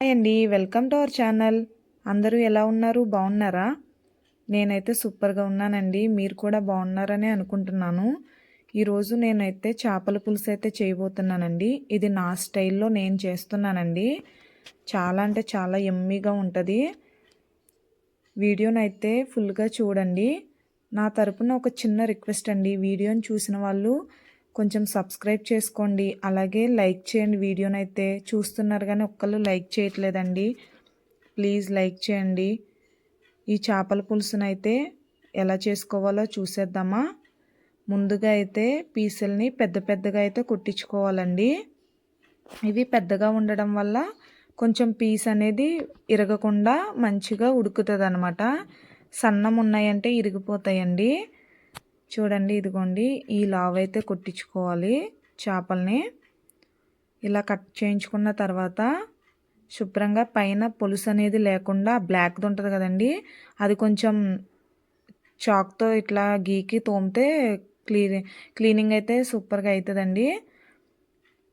Hi అండి welcome to our channel. అందరూ ఎలా ఉన్నారు? బాగున్నారా? నేనైతే సూపర్గా ఉన్నానండి. మీరు కూడా బాగున్నారని అనుకుంటున్నాను. ఈరోజు నేనైతే చేపల పులుసు అయితే చేయబోతున్నానండి. ఇది నా స్టైల్లో నేను చేస్తున్నానండి. చాలా అంటే చాలా ఎమ్మీగా ఉంటుంది. వీడియోనైతే ఫుల్గా చూడండి. నా తరపున ఒక చిన్న రిక్వెస్ట్ అండి. వీడియోని చూసిన వాళ్ళు కొంచెం సబ్స్క్రైబ్ చేసుకోండి. అలాగే లైక్ చేయండి. వీడియోని అయితే చూస్తున్నారు కానీ ఒక్కళ్ళు లైక్ చేయట్లేదండి. ప్లీజ్ లైక్ చేయండి. ఈ చేపల పులుసునైతే ఎలా చేసుకోవాలో చూసేద్దామా. ముందుగా అయితే పీసుల్ని పెద్ద పెద్దగా అయితే కుట్టించుకోవాలండి. ఇవి పెద్దగా ఉండడం వల్ల కొంచెం పీస్ అనేది ఇరగకుండా మంచిగా ఉడుకుతుంది అనమాట సన్నం ఉన్నాయంటే ఇరిగిపోతాయండి. చూడండి ఇదిగోండి ఈ లావైతే అయితే కొట్టించుకోవాలి చేపల్ని. ఇలా కట్ చేయించుకున్న తర్వాత శుభ్రంగా పైన పులుసు అనేది లేకుండా బ్లాక్ది ఉంటుంది కదండి అది కొంచెం చాక్తో ఇట్లా గీకి తోమితే క్లీ క్లీనింగ్ అయితే సూపర్గా అవుతుందండి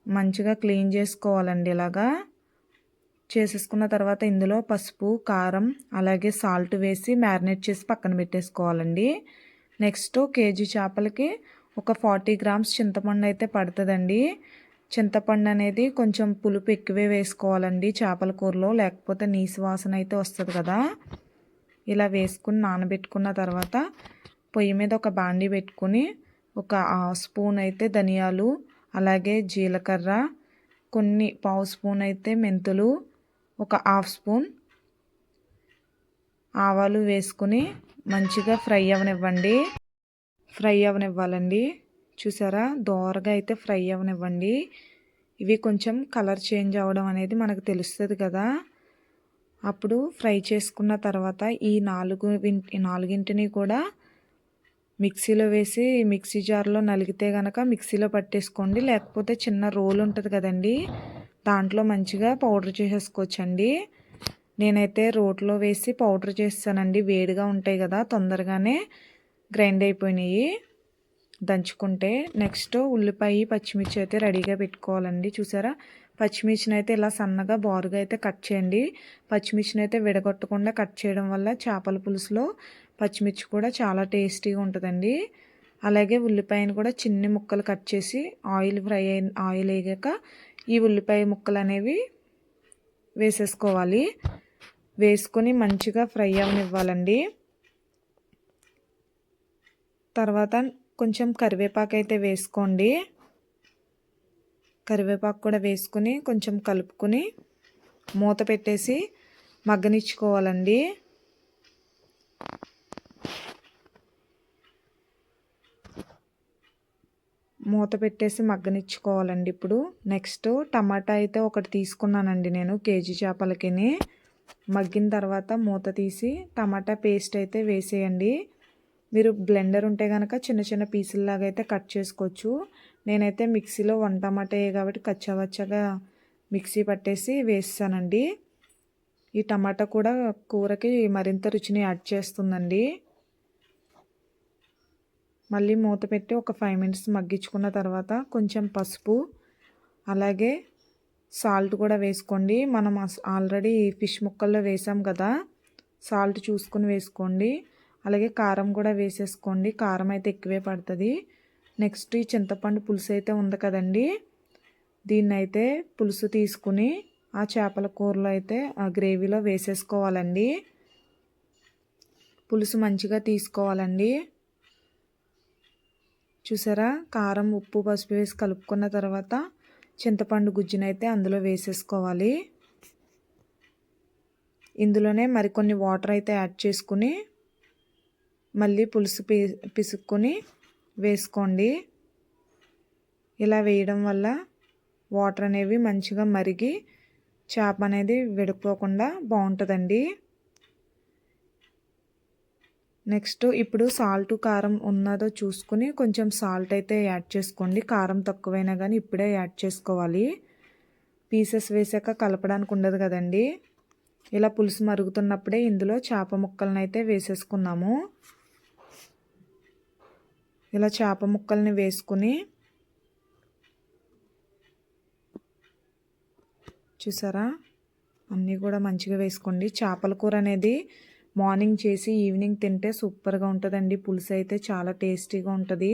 మంచిగా క్లీన్ చేసుకోవాలండి ఇలాగా. చేసేసుకున్న తర్వాత ఇందులో పసుపు కారం అలాగే సాల్ట్ వేసి మ్యారినేట్ చేసి పక్కన పెట్టేసుకోవాలండి. నెక్స్ట్ కేజీ చేపలకి ఒక ఫార్టీ గ్రామ్స్ చింతపండు అయితే పడుతుందండి. చింతపండు అనేది కొంచెం పులుపు ఎక్కువే వేసుకోవాలండి చేపల కూరలో లేకపోతే నీసు వాసన అయితే వస్తుంది కదా. ఇలా వేసుకుని నానబెట్టుకున్న తర్వాత పొయ్యి మీద ఒక బాండీ పెట్టుకుని ఒక స్పూన్ అయితే ధనియాలు అలాగే జీలకర్ర కొన్ని పావు స్పూన్ అయితే మెంతులు ఒక హాఫ్ స్పూన్ ఆవాలు వేసుకుని మంచిగా ఫ్రై అవనివ్వండి. ఫ్రై అవనివ్వాలండి. చూసారా? దోరగా అయితే ఫ్రై అవనివ్వండి. ఇవి కొంచెం కలర్ చేంజ్ అవ్వడం అనేది మనకు తెలుస్తుంది కదా. అప్పుడు ఫ్రై చేసుకున్న తర్వాత ఈ నాలుగు నాలుగింటిని కూడా మిక్సీలో వేసి మిక్సీ జార్లో నలిగితే కనుక మిక్సీలో పట్టేసుకోండి. లేకపోతే చిన్న రోల్ ఉంటుంది కదండి. దాంట్లో మంచిగా పౌడర్ చేసేసుకోవచ్చండి. నేనైతే రోట్లో వేసి పౌడర్ చేస్తానండి. వేడిగా ఉంటాయి కదా తొందరగానే గ్రైండ్ అయిపోయినాయి. దంచుకుంటే నెక్స్ట్ ఉల్లిపాయ పచ్చిమిర్చి అయితే రెడీగా పెట్టుకోవాలండి. చూసారా? పచ్చిమిర్చిని అయితే ఇలా సన్నగా బారుగా అయితే కట్ చేయండి. పచ్చిమిర్చిని అయితే విడగొట్టకుండా కట్ చేయడం వల్ల చేపల పులుసులో పచ్చిమిర్చి కూడా చాలా టేస్టీగా ఉంటుందండి. అలాగే ఉల్లిపాయను కూడా చిన్ని ముక్కలు కట్ చేసి ఆయిల్ ఫ్రై అయిన ఆయిల్ వేగాక ఈ ఉల్లిపాయ ముక్కలు అనేవి వేసేసుకోవాలి. వేసుకొని మంచిగా ఫ్రై అవనివ్వాలండి. తర్వాత కొంచెం కరివేపాకు అయితే వేసుకోండి. కరివేపాకు కూడా వేసుకుని కొంచెం కలుపుకొని మూత పెట్టేసి మగ్గనిచ్చుకోవాలండి. మూత పెట్టేసి మగ్గనిచ్చుకోవాలండి ఇప్పుడు. నెక్స్ట్ టమాటా అయితే ఒకటి తీసుకున్నానండి నేను కేజీ చేపలకిని. మగ్గిన తర్వాత మూత తీసి టమాటా పేస్ట్ అయితే వేసేయండి. మీరు బ్లెండర్ ఉంటే కనుక చిన్న చిన్న పీసుల్లాగా అయితే కట్ చేసుకోవచ్చు. నేనైతే మిక్సీలో వన్ టమాటా కాబట్టి కచ్చవచ్చగా మిక్సీ పట్టేసి వేస్తానండి. ఈ టమాటా కూడా కూరకి మరింత రుచిని యాడ్ చేస్తుందండి. మళ్ళీ మూత పెట్టి ఒక ఫైవ్ మినిట్స్ మగ్గించుకున్న తర్వాత కొంచెం పసుపు అలాగే సాల్ట్ కూడా వేసుకోండి. మనం ఆల్రెడీ ఫిష్ ముక్కల్లో వేసాం కదా. సాల్ట్ చూసుకుని వేసుకోండి. అలాగే కారం కూడా వేసేసుకోండి. కారం అయితే ఎక్కువే పడుతుంది. నెక్స్ట్ ఈ చింతపండు పులుసు అయితే ఉంది కదండి. దీన్ని అయితే పులుసు తీసుకుని ఆ చేపల కూరలో అయితే ఆ గ్రేవీలో వేసేసుకోవాలండి. పులుసు మంచిగా తీసుకోవాలండి. చూసారా? కారం ఉప్పు పసుపు వేసి కలుపుకున్న తర్వాత చింతపండు గుజ్జునైతే అందులో వేసేసుకోవాలి. ఇందులోనే మరికొన్ని వాటర్ అయితే యాడ్ చేసుకుని మళ్ళీ పులుసు పి పిసుక్కొని వేసుకోండి. ఇలా వేయడం వల్ల వాటర్ అనేవి మంచిగా మరిగి చేప అనేది విడిపోకుండా బాగుంటుందండి. నెక్స్ట్ ఇప్పుడు సాల్ట్ కారం ఉన్నదో చూసుకుని కొంచెం సాల్ట్ అయితే యాడ్ చేసుకోండి. కారం తక్కువైనా కానీ ఇప్పుడే యాడ్ చేసుకోవాలి. పీసెస్ వేసాక కలపడానికి ఉండదు కదండి. ఇలా పులుసు మరుగుతున్నప్పుడే ఇందులో చేప ముక్కలను అయితే వేసేసుకున్నాము. ఇలా చేప ముక్కల్ని వేసుకుని చూసారా? అన్నీ కూడా మంచిగా వేసుకోండి. చేపల కూర అనేది మార్నింగ్ చేసి ఈవినింగ్ తింటే సూపర్గా ఉంటుందండి. పులుసు అయితే చాలా టేస్టీగా ఉంటుంది.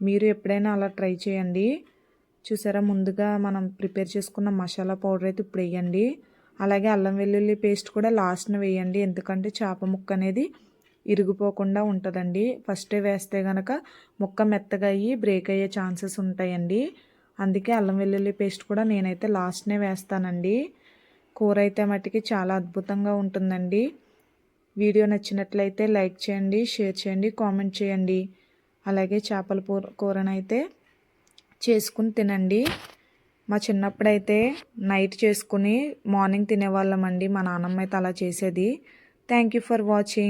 మీరు ఎప్పుడైనా అలా ట్రై చేయండి. చూసారా ముందుగా మనం ప్రిపేర్ చేసుకున్న మసాలా పౌడర్ అయితే ఇప్పుడు వేయండి. అలాగే అల్లం వెల్లుల్లి పేస్ట్ కూడా లాస్ట్న వేయండి. ఎందుకంటే చేప ముక్క అనేది ఇరిగిపోకుండా ఉంటుందండి. ఫస్టే వేస్తే కనుక ముక్క మెత్తగా అయ్యి బ్రేక్ అయ్యే ఛాన్సెస్ ఉంటాయండి. అందుకే అల్లం వెల్లుల్లి పేస్ట్ కూడా నేనైతే లాస్ట్నే వేస్తానండి. కూర అయితే మట్టికి చాలా అద్భుతంగా ఉంటుందండి. వీడియో నచ్చినట్లయితే లైక్ చేయండి షేర్ చేయండి కామెంట్ చేయండి. అలాగే చేపల కూరనైతే చేసుకుని తినండి. మా చిన్నప్పుడైతే నైట్ చేసుకుని మార్నింగ్ తినేవాళ్ళమండి. మా నాన్నమ్మ అయితే అలా చేసేది. Thank you for watching